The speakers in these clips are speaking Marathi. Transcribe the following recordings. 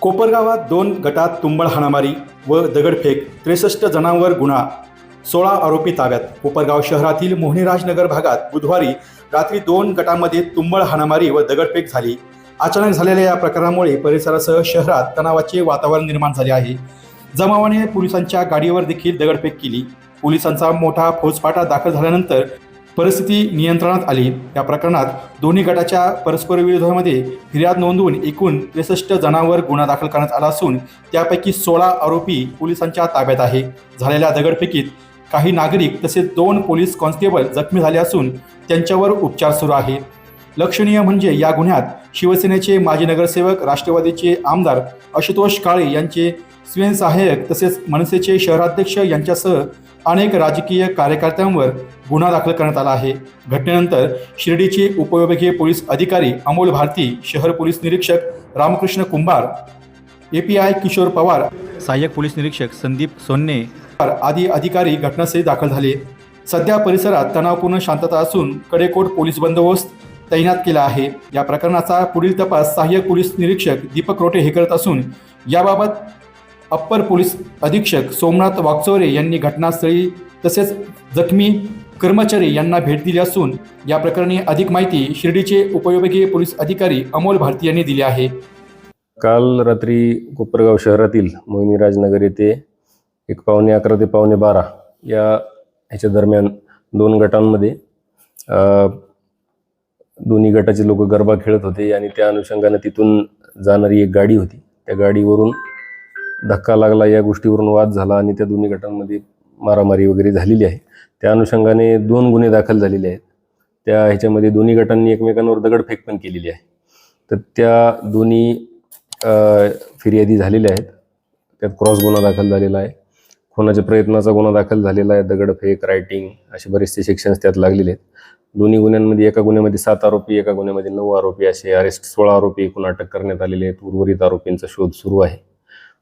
कोपरगावात दोन गटात तुंबळ हाणामारी व दगडफेक त्रेसष्ट जणांवर गुन्हा. सोळा आरोपी ताब्यात. कोपरगाव शहरातील मोहनीराजनगर भागात बुधवारी रात्री दोन गटांमध्ये तुंबळ हाणामारी व दगडफेक झाली. अचानक झालेल्या या प्रकारामुळे परिसरासह शहरात तणावाचे वातावरण निर्माण झाले आहे. जमावाने पोलिसांच्या गाडीवर देखील दगडफेक केली. पोलिसांचा मोठा फौजफाटा दाखल झाल्यानंतर परिस्थिती नियंत्रणात आली. या प्रकरणात दोन्ही गटाच्या परस्पर विरोधामध्ये फिर्याद नोंदवून एकूण त्रेसष्ट जणांवर गुन्हा दाखल करण्यात आला असून त्यापैकी सोळा आरोपी पोलिसांच्या ताब्यात आहे. झालेल्या दगडफेकीत काही नागरिक तसेच दोन पोलीस कॉन्स्टेबल जखमी झाले असून त्यांच्यावर उपचार सुरू आहे. लक्षणीय म्हणजे या गुन्ह्यात शिवसेनेचे माजी नगरसेवक राष्ट्रवादीचे आमदार आशुतोष काळे यांचे स्वयंसहाय्यक तसेच मनसेचे शहराध्यक्ष यांच्यासह अनेक राजकीय कार्यकर्त्यांवर गुन्हा दाखल करण्यात आला आहे. घटनेनंतर शिर्डीचे उपविभागीय पोलीस अधिकारी अमोल भारती शहर पोलीस निरीक्षक रामकृष्ण कुंभार एपीआय किशोर पवार सहाय्यक पोलीस निरीक्षक संदीप सोन्ने आदी अधिकारी घटनास्थळी दाखल झाले. सध्या परिसरात तणावपूर्ण शांतता असून कडेकोट पोलीस बंदोबस्त तैनात केला आहे. या प्रकरणाचा पुढील तपास सहाय्यक पोलीस निरीक्षक दीपक रोटे हे करत असून याबाबत अप्पर पोलीस अधीक्षक सोमनाथ वागचौरे यांनी घटनास्थळी तसेच जखमी कर्मचारी यांना भेट दिली असून या प्रकरणी अधिक माहिती शिर्डीचे उपविभागीय पोलीस अधिकारी अमोल भारती यांनी दिली आहे. काल रात्री कोपरगाव शहरातील मोहिनीराजनगर येथे एक पावणे अकरा ते पावणे बारा या ह्याच्या दरम्यान दोन गटांमध्ये दोन्ही गटाचे लोक गरबा खेळत होते आणि त्या अनुषंगाने तिथून जाणारी एक गाडी होती. त्या गाडीवरून धक्का लागला या गोष्टीवरून वाद झाला आणि त्या दोन्ही गटांमध्ये मारामारी वगैरे झालेली आहे. त्या अनुषंगाने दोन गुन्हे दाखल झालेले आहेत. त्या ह्याच्यामध्ये दोन्ही गटांनी एकमेकांवर दगडफेक पण केलेली आहे. तर त्या दोन्ही फिर्यादी झालेल्या आहेत. त्यात क्रॉस गुन्हा दाखल झालेला आहे. खुनाच्या प्रयत्नाचा गुन्हा दाखल झालेला आहे. दगडफेक रायटिंग असे बरेचसे सेक्शन्स त्यात लागलेले आहेत. दोन्ही गुन्ह्यांमध्ये एका गुन्ह्यामध्ये सात आरोपी एका गुन्ह्यामध्ये नऊ आरोपी असे अरेस्ट सोळा आरोपी एकूण अटक करण्यात आलेले आहेत. उर्वरित आरोपींचा शोध सुरू आहे.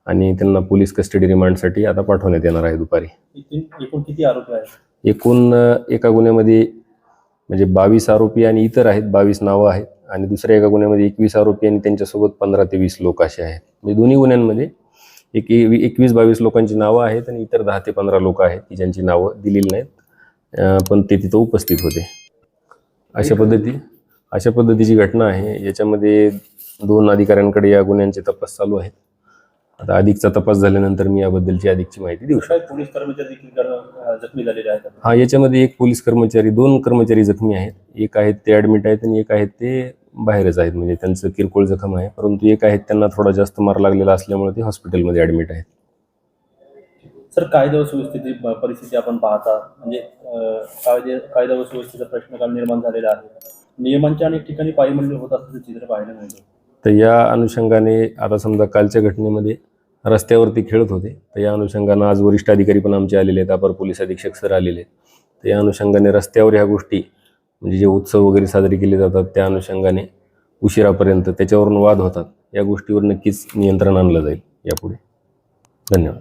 आणि त्यांना पोलीस कस्टडी रिमांडसाठी आता पाठवण्यात येणार आहे दुपारी. एकूण एकूण किती आरोपी आहेत? एकूण एका गुन्ह्यामध्ये म्हणजे बावीस आरोपी आणि इतर आहेत बावीस नावं आहेत आणि दुसऱ्या एका गुन्ह्यामध्ये एकवीस आरोपी आणि त्यांच्यासोबत पंधरा ते वीस लोक असे आहेत. म्हणजे दोन्ही गुन्ह्यांमध्ये एक एकवीस बावीस लोकांची नावं आहेत आणि इतर दहा ते पंधरा लोक आहेत की ज्यांची नावं दिलेली नाहीत. पण ते तिथं उपस्थित होते. अशा पद्धती अशा पद्धतीची घटना आहे. याच्यामध्ये दोन अधिकाऱ्यांकडे या गुन्ह्यांचे तपास चालू आहेत. आता अधिकचा तपास झाल्यानंतर मी याबद्दलची अधिकची माहिती देऊ शकतो. पोलीस कर्मचारी देखील जखमी झालेले आहेत हा याच्यामध्ये एक पोलीस कर्मचारी दोन कर्मचारी जखमी आहेत. एक आहेत ते ॲडमिट आहेत आणि एक आहेत ते बाहेरच आहेत. म्हणजे त्यांचं किरकोळ जखम आहे. परंतु एक आहेत त्यांना थोडा जास्त मार लागलेला असल्यामुळे ते हॉस्पिटलमध्ये ॲडमिट आहेत. सर कायदा व सुव्यवस्थेची परिस्थिती आपण पाहता. म्हणजे कायदे कायदा व सुव्यवस्थेचा प्रश्न काल निर्माण झालेला आहे. नियमांच्या अनेक ठिकाणी पायमल्ली होत असल्याचं चित्र पाहायला मिळतं. तर या अनुषंगाने आता समजा कालच्या घटनेमध्ये रस्त्यावरती खेळत होते. तर या अनुषंगानं आज वरिष्ठ अधिकारी पण आमचे आलेले आहेत. अपर पोलीस अधीक्षक सर आलेले आहेत. तर या अनुषंगाने रस्त्यावर ह्या गोष्टी म्हणजे जे उत्सव वगैरे साजरे केले जातात त्या अनुषंगाने उशिरापर्यंत त्याच्यावरून वाद होतात. या गोष्टीवर नक्कीच नियंत्रण आणलं जाईल. यापुढे धन्यवाद.